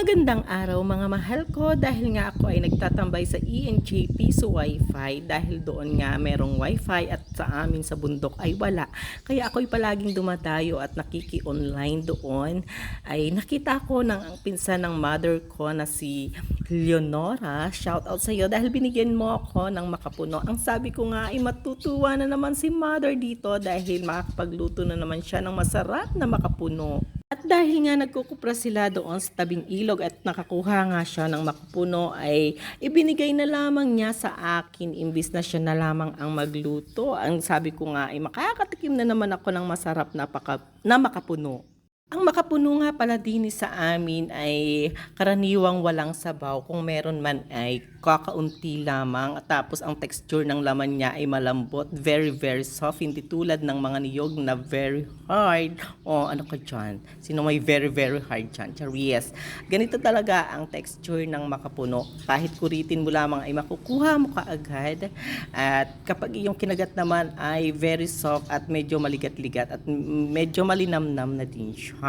Magandang araw mga mahal ko dahil nga ako ay nagtatambay sa E ENJP sa Wi-Fi dahil doon nga merong Wi-Fi at sa amin sa bundok ay wala. Kaya ako'y palaging dumadayo at nakiki-online doon ay nakita ko ng ang pinsan ng mother ko na si Leonora. Shout out sa iyo dahil binigyan mo ako ng makapuno. Ang sabi ko nga ay matutuwa na naman si mother dito dahil makakapagluto na naman siya ng masarap na makapuno. Dahil nga nagkukupra sila doon sa tabing ilog at nakakuha nga siya ng makapuno ay ibinigay na lamang niya sa akin imbis na siya na lamang ang magluto. Ang sabi ko nga ay makakatikim na naman ako ng masarap na, paka, na makapuno. Ang makapuno nga pala din sa amin ay karaniwang walang sabaw. Kung meron man ay kakaunti lamang. Tapos ang texture ng laman niya ay malambot. Very, very soft. Hindi tulad ng mga niyog na very hard. O ano ka dyan? Sino may very, very hard dyan? Charies. Ganito talaga ang texture ng makapuno. Kahit kuritin mo lamang ay makukuha mo kaagad. At kapag yung kinagat naman ay very soft at medyo maligat-ligat at medyo malinamnam na din siya.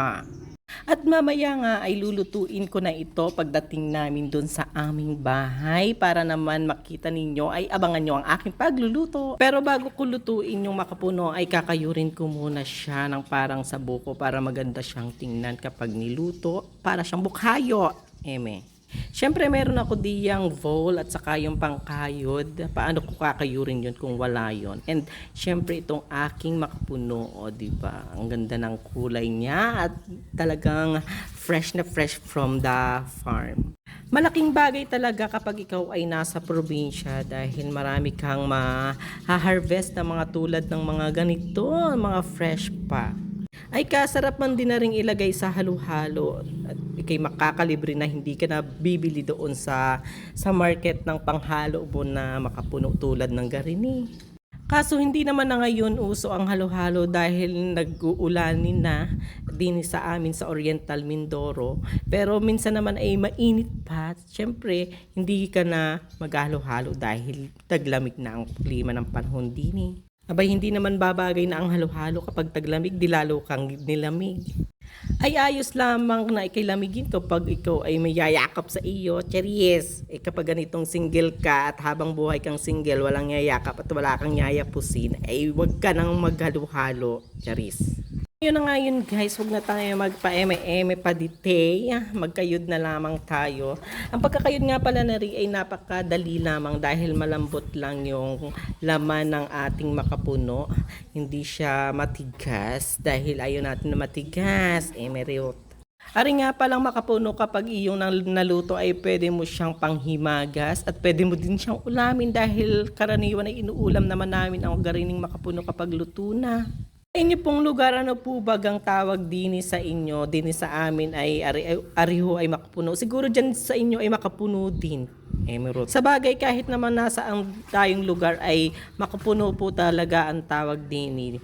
At mamaya nga ay lulutuin ko na ito pagdating namin doon sa aming bahay para naman makita ninyo ay abangan nyo ang aking pagluluto. Pero bago ko lutuin yung makapuno ay kakayurin ko muna siya ng parang sa buko para maganda siyang tingnan kapag niluto. Para siyang bukhayo. Eme. Siyempre, meron ako diyang vole at saka yung pangkayod. Paano ko kakayurin yun kung wala yun? And siyempre, itong aking makapuno, o di ba? Ang ganda ng kulay niya at talagang fresh na fresh from the farm. Malaking bagay talaga kapag ikaw ay nasa probinsya dahil marami kang ma-harvest na mga tulad ng mga ganito, mga fresh pa ay kasarap man din na rin ilagay sa halo-halo at ikay makakalibre na hindi ka na bibili doon sa sa market ng panghalo mo na makapuno tulad ng garini. Kaso hindi naman na ngayon uso ang halo-halo dahil nag-uulanin na din sa amin sa Oriental Mindoro. Pero minsan naman ay mainit pa. Siyempre, hindi ka na maghalo-halo dahil taglamig na ang klima ng panahon din eh. Abay, hindi naman babagay na ang halo-halo kapag taglamig, di lalo kang nilamig. Ay ayos lamang na ikilamigin kapag ikaw ay may yayakap sa iyo. Cheries! Eh kapag ganitong single ka at habang buhay kang single, walang yayakap at wala kang yayapusin, ay huwag ka nang maghalo-halo. Cheries! Yun na nga yun guys, huwag na tayo magpa-eme-eme pa dite. Magkayod na lamang tayo. Ang pagkakayod nga pala na rin ay napakadali lamang dahil malambot lang yung laman ng ating makapuno. Hindi siya matigas dahil ayaw natin na matigas. Emeryot. Ari nga palang makapuno kapag iyong nal- naluto ay pwede mo siyang panghimagas at pwede mo din siyang ulamin dahil karaniwan ay inuulam naman namin ang garining makapuno kapag luto na. Inyo pong lugar, ano po bagang tawag dini sa inyo, dini sa amin ay ari, ariho ay makapuno. Siguro dyan sa inyo ay makapuno din. Emerald. Sa bagay kahit naman nasa ang tayong lugar ay makapuno po talaga ang tawag dini.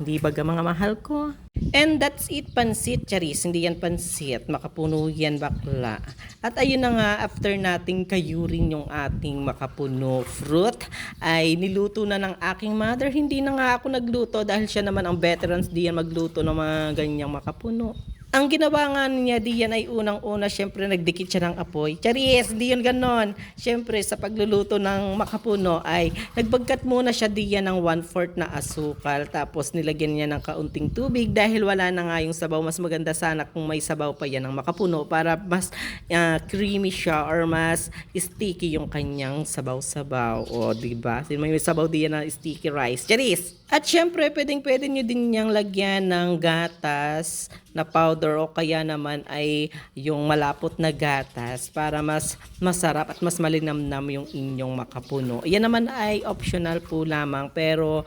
Hindi baga mga mahal ko? And that's it, pansit, charis. Hindi yan pansit. Makapuno yan bakla. At ayun na nga, after nating kayurin yung ating makapuno fruit, ay niluto na ng aking mother. Hindi na nga ako nagluto dahil siya naman ang veterans diyan magluto ng mga ganyang makapuno. Ang ginawa nga niya diyan ay unang-una, syempre nagdikit siya ng apoy. Charis, di yun ganon. Syempre sa pagluluto ng makapuno ay nagbagkat muna siya diyan ng one-fourth na asukal. Tapos nilagyan niya ng kaunting tubig dahil wala na nga yung sabaw. Mas maganda sana kung may sabaw pa yan ng makapuno para mas ah, creamy siya or mas sticky yung kanyang sabaw-sabaw. O, di ba? May sabaw diyan na sticky rice. Charis! At syempre, pwedeng pwede nyo din niyang lagyan ng gatas na powder o kaya naman ay yung malapot na gatas para mas masarap at mas malinamnam yung inyong makapuno. Yan naman ay optional po lamang pero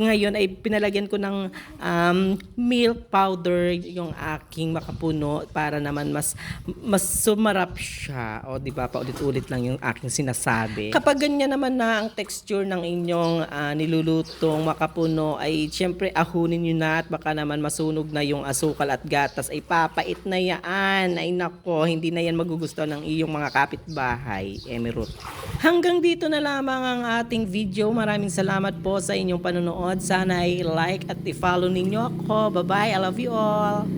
ngayon ay pinalagyan ko ng um, milk powder yung aking makapuno para naman mas mas sumarap siya. O di ba paulit-ulit lang yung aking sinasabi. Kapag ganyan naman na ang texture ng inyong ah, nilulutong makapuno ay syempre ahunin nyo na at baka naman masunog na yung asukal at gatas ay papait na yan. Ay nako, hindi na yan magugustuhan ng iyong mga kapitbahay, Emerald. Hanggang dito na lamang ang ating video. Maraming salamat po sa inyong panonood. Sana ay like at i-follow ninyo ako. Bye-bye. I love you all.